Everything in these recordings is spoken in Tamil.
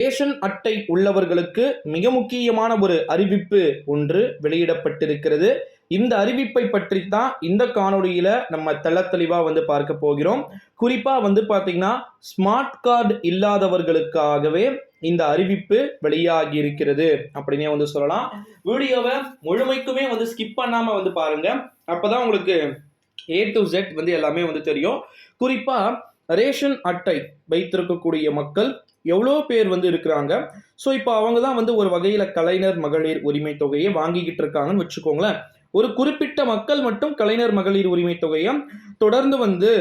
ரேஷன் அட்டை உள்ளவர்களுக்கு மிக முக்கியமான ஒரு அறிவிப்பு ஒன்று வெளியிடப்பட்டிருக்கிறது. இந்த அறிவிப்பை பற்றி தான் இந்த காணொளியில நம்ம தெள்ள வந்து பார்க்க போகிறோம். குறிப்பா வந்து பார்த்திங்கன்னா ஸ்மார்ட் கார்டு இல்லாதவர்களுக்காகவே இந்த அறிவிப்பு வெளியாகி இருக்கிறது அப்படின்னே வந்து சொல்லலாம். வீடியோவை முழுமைக்குமே வந்து ஸ்கிப் பண்ணாம வந்து பாருங்க. அப்பதான் உங்களுக்கு ஏ டு ஜெட் வந்து எல்லாமே வந்து தெரியும். குறிப்பா ரேஷன் அட்டை வைத்திருக்கக்கூடிய மக்கள் எவ்வளோ பேர் வந்து இருக்கிறாங்க? ஸோ இப்போ அவங்க தான் வந்து ஒரு வகையில் கலைஞர் மகளிர் உரிமை தொகையை வாங்கிக்கிட்டு இருக்காங்கன்னு வச்சுக்கோங்களேன். ஒரு குறிப்பிட்ட மக்கள் மட்டும் கலைஞர் மகளிர் உரிமை தொகையை தொடர்ந்து வந்து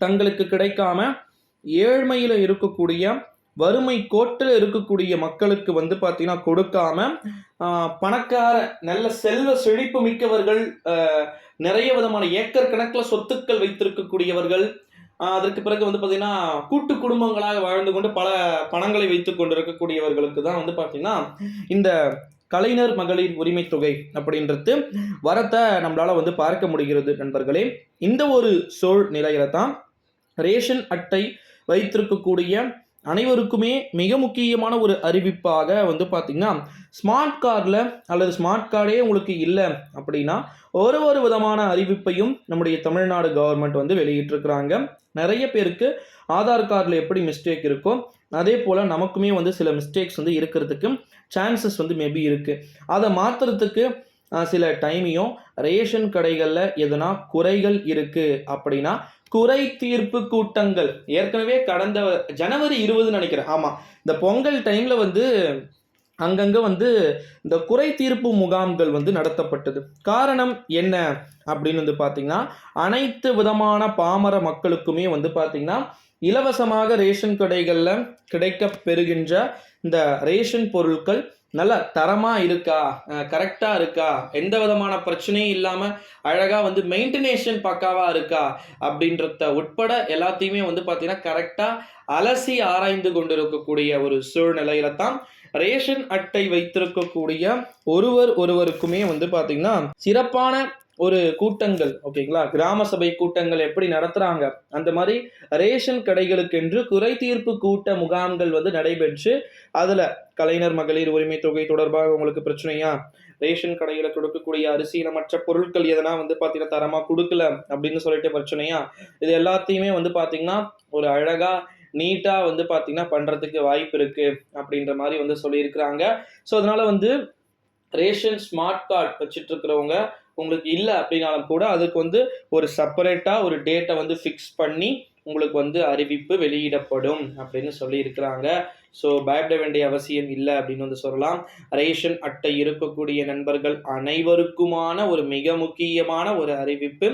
தங்களுக்கு கிடைக்காம ஏழ்மையில் இருக்கக்கூடிய வறுமை கோட்டில் இருக்கக்கூடிய மக்களுக்கு வந்து பார்த்தீங்கன்னா கொடுக்காம பணக்கார நல்ல செல்வ செழிப்பு மிக்கவர்கள் நிறைய விதமான ஏக்கர் கணக்கில் சொத்துக்கள் வைத்திருக்கக்கூடியவர்கள் அதற்கு பிறகு வந்து பார்த்தீங்கன்னா கூட்டு குடும்பங்களாக வாழ்ந்து கொண்டு பல பணங்களை வைத்துக் கொண்டு இருக்கக்கூடியவர்களுக்கு தான் வந்து பார்த்தீங்கன்னா இந்த கலைஞர் மகளிர் உரிமை தொகை அப்படின்றது வரத்தை நம்மளால் வந்து பார்க்க முடிகிறது நண்பர்களே. இந்த ஒரு சூழ்நிலையில தான் ரேஷன் அட்டை வைத்திருக்கக்கூடிய அனைவருக்குமே மிக முக்கியமான ஒரு அறிவிப்பாக வந்து பார்த்திங்கன்னா ஸ்மார்ட் கார்டில் அல்லது ஸ்மார்ட் கார்டே உங்களுக்கு இல்லை அப்படின்னா ஒரு ஒரு விதமான அறிவிப்பையும் நம்முடைய தமிழ்நாடு கவர்மெண்ட் வந்து வெளியிட்டிருக்கிறாங்க. நிறைய பேருக்கு ஆதார் கார்டில் எப்படி மிஸ்டேக் இருக்கோ அதே போல் நமக்குமே வந்து சில மிஸ்டேக்ஸ் வந்து இருக்கிறதுக்கு சான்சஸ் வந்து மேபி இருக்குது அதை மாற்றுறதுக்கு சில டைமையும் ரேஷன் கடைகளில் எதனா குறைகள் இருக்குது அப்படின்னா குறை தீர்ப்பு கூட்டங்கள். ஏற்கனவே கடந்த ஜனவரி இருபதுன்னு நினைக்கிறேன். ஆமாம் இந்த பொங்கல் டைமில் வந்து அங்கங்கே வந்து இந்த குறை தீர்ப்பு முகாம்கள் வந்து நடத்தப்பட்டது. காரணம் என்ன அப்படின்னு வந்து பார்த்தீங்கன்னா அனைத்து விதமான பாமர மக்களுக்குமே வந்து பார்த்திங்கன்னா இலவசமாக ரேஷன் கடைகளில் கிடைக்க பெறுகின்ற இந்த ரேஷன் பொருட்கள் நல்ல தரமாக இருக்கா? கரெக்டாக இருக்கா? எந்த விதமான பிரச்சனையும் இல்லாமல் அழகாக வந்து மெயின்டெனேஷன் பக்காவாக இருக்கா? அப்படின்றத உட்பட எல்லாத்தையுமே வந்து பார்த்திங்கன்னா கரெக்டாக அலசி ஆராய்ந்து கொண்டிருக்கக்கூடிய ஒரு சூழ்நிலையில தான் ரேஷன் அட்டை வைத்திருக்கக்கூடிய ஒருவர் ஒருவருக்குமே வந்து பார்த்திங்கன்னா சிறப்பான ஒரு கூட்டங்கள் ஓகேங்களா கிராம சபை கூட்டங்கள் எப்படி நடத்துறாங்க? அந்த மாதிரி ரேஷன் கடைகளுக்கென்று குறை தீர்ப்பு கூட்ட முகாம்கள் வந்து நடைபெற்று அதுல கலைஞர் மகளிர் உரிமை தொகை தொடர்பாக உங்களுக்கு பிரச்சனையா? ரேஷன் கடையில கொடுக்கக்கூடிய அரிசீனமற்ற பொருட்கள் எதனா வந்து பாத்தீங்கன்னா தரமா கொடுக்கல அப்படின்னு சொல்லிட்டு பிரச்சனையா? இது எல்லாத்தையுமே வந்து பாத்தீங்கன்னா ஒரு அழகா நீட்டா வந்து பாத்தீங்கன்னா பண்றதுக்கு வாய்ப்பு இருக்கு அப்படின்ற மாதிரி வந்து சொல்லியிருக்கிறாங்க. ஸோ அதனால வந்து ரேஷன் ஸ்மார்ட் கார்டு வச்சுட்டு இருக்கிறவங்க உங்களுக்கு இல்லை அப்படின்னாலும் கூட அதுக்கு வந்து ஒரு செப்பரேட்டாக ஒரு டேட்டை வந்து ஃபிக்ஸ் பண்ணி உங்களுக்கு வந்து அறிவிப்பு வெளியிடப்படும் அப்படின்னு சொல்லியிருக்கிறாங்க. ஸோ பயப்பட வேண்டிய அவசியம் இல்லை அப்படின்னு வந்து சொல்லலாம். ரேஷன் அட்டை இருக்கக்கூடிய நண்பர்கள் அனைவருக்குமான ஒரு மிக முக்கியமான ஒரு அறிவிப்பு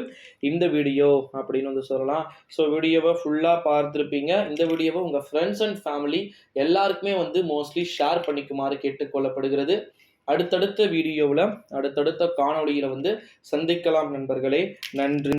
இந்த வீடியோ அப்படின்னு வந்து சொல்லலாம். ஸோ வீடியோவை ஃபுல்லாக பார்த்துருப்பீங்க. இந்த வீடியோவை உங்கள் ஃப்ரெண்ட்ஸ் அண்ட் ஃபேமிலி எல்லாருக்குமே வந்து மோஸ்ட்லி ஷேர் பண்ணிக்குமாறு கேட்டுக்கொள்ளப்படுகிறது. அடுத்தடுத்த வீடியோவில் அடுத்தடுத்த காணொளியில் வந்து சந்திக்கலாம் நண்பர்களே. நன்றி.